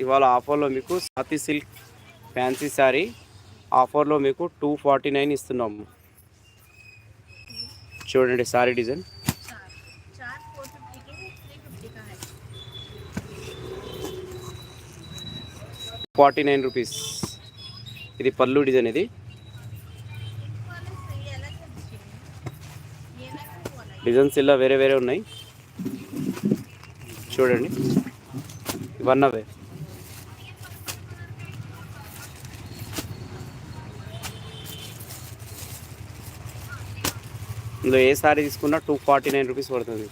ఇవాళ ఆఫర్లో మీకు సాతి సిల్క్ ఫ్యాన్సీ శారీ ఆఫర్లో మీకు టూ ఫార్టీ నైన్ ఇస్తున్నాము చూడండి sari design. Forty nine rupees. ఇది పల్లు డిజైన్ ఇది. డిజైన్స్ ఇలా వేరే వేరే ఉన్నాయి. చూడండి. వన్ అవే. ఇందులో ఏ సారీ తీసుకున్నా టూ ఫార్టీ నైన్ రూపీస్ పడుతుంది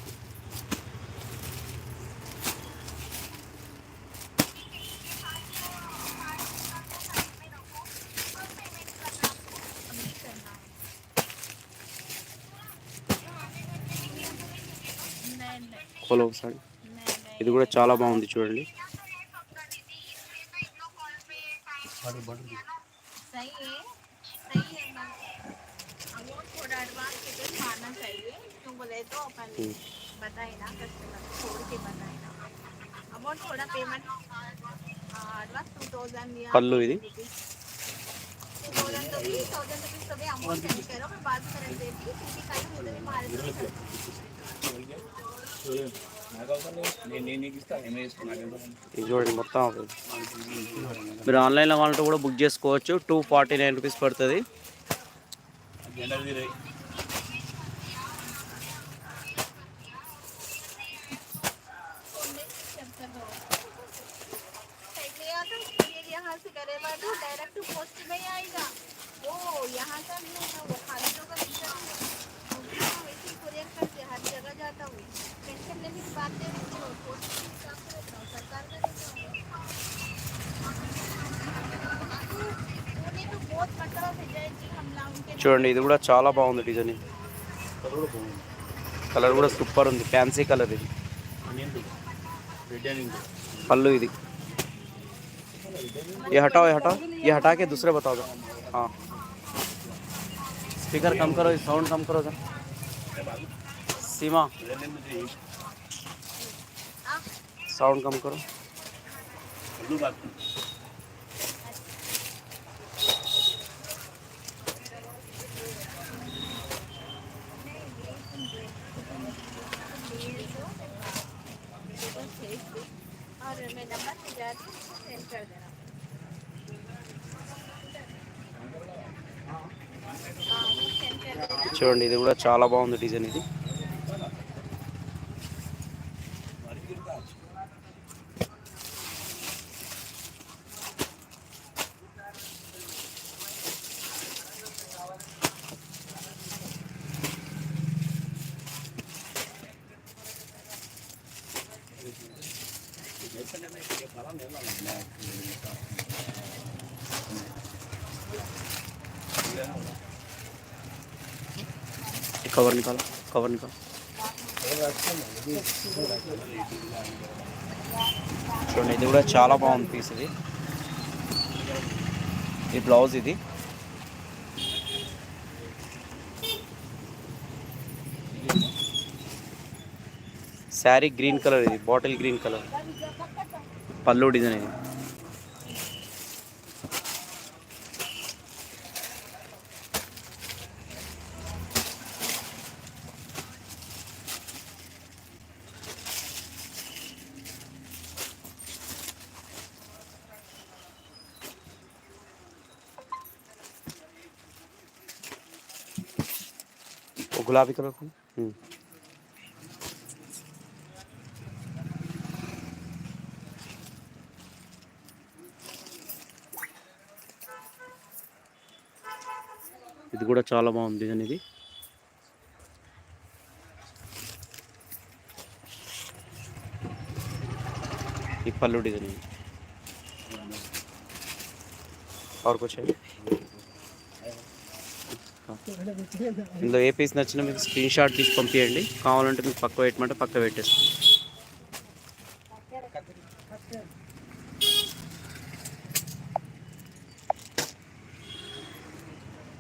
ఫాలో ఒకసారి ఇది కూడా చాలా బాగుంది చూడండి. सही है सही है ना अमाउंट थोड़ा एडवांस के लिए मारना चाहिए क्यों बोले तो अपन हम्म। बताए ना कस्टमर छोड़ के बताए ना अमाउंट थोड़ा पेमेंट एडवांस टू थाउजेंड या పళ్ళు ఇది टू थाउजेंड तो भी थाउजेंड रुपीज तो भी अमाउंट सेंड करो मैं बाद में कर देती क्योंकि कल मुझे भी मारे ఇది చూడండి మొత్తం అవే మీరు ఆన్లైన్లో కావాలంటే కూడా బుక్ చేసుకోవచ్చు టూ ఫార్టీ నైన్ రూపీస్ పడుతుంది यहाँ से करेगा तो डायरेक्ट पोस्ट में आएगा। वो यहाँ का नहीं है वो। చూడండి ఇది కూడా చాలా బాగుంది డిజైన్ ఇది కలర్ కూడా సూపర్ ఉంది ఫ్యాన్సీ కలర్ ఇది पल्लू ఇది ये हटाओ ये हटाओ ये हटा के दूसरे बताओ जरा। हाँ स्पीकर कम करो साउंड कम करो जरा सीमा साउंड कम करो और मैं नंबर से जाती हूँ सेंड कर देना हाँ, वो सेंड कर देना చూడండి ఇది కూడా చాలా బాగుంది డిజైన్ ఇది ये कवर निकालो कवर निकालो చూడండి ఇది కూడా చాలా బాగుంది పీస్ ఇది ఈ బ్లౌజ్ ఇది శారీ గ్రీన్ కలర్ ఇది బాటిల్ గ్రీన్ కలర్ పళ్ళు డిజైన్ ఇది वो गुलाबी कलर का ఇది కూడా చాలా బాగుంది అనేది. ఈ పళ్ళు డిజైన్ और कुछ ఇందులో ఏ పీస్ నచ్చినా మీకు స్క్రీన్ షాట్ తీసి పంపించండి కావాలంటే మీకు పక్క పెట్టమంటే పక్క పెట్టేస్తాం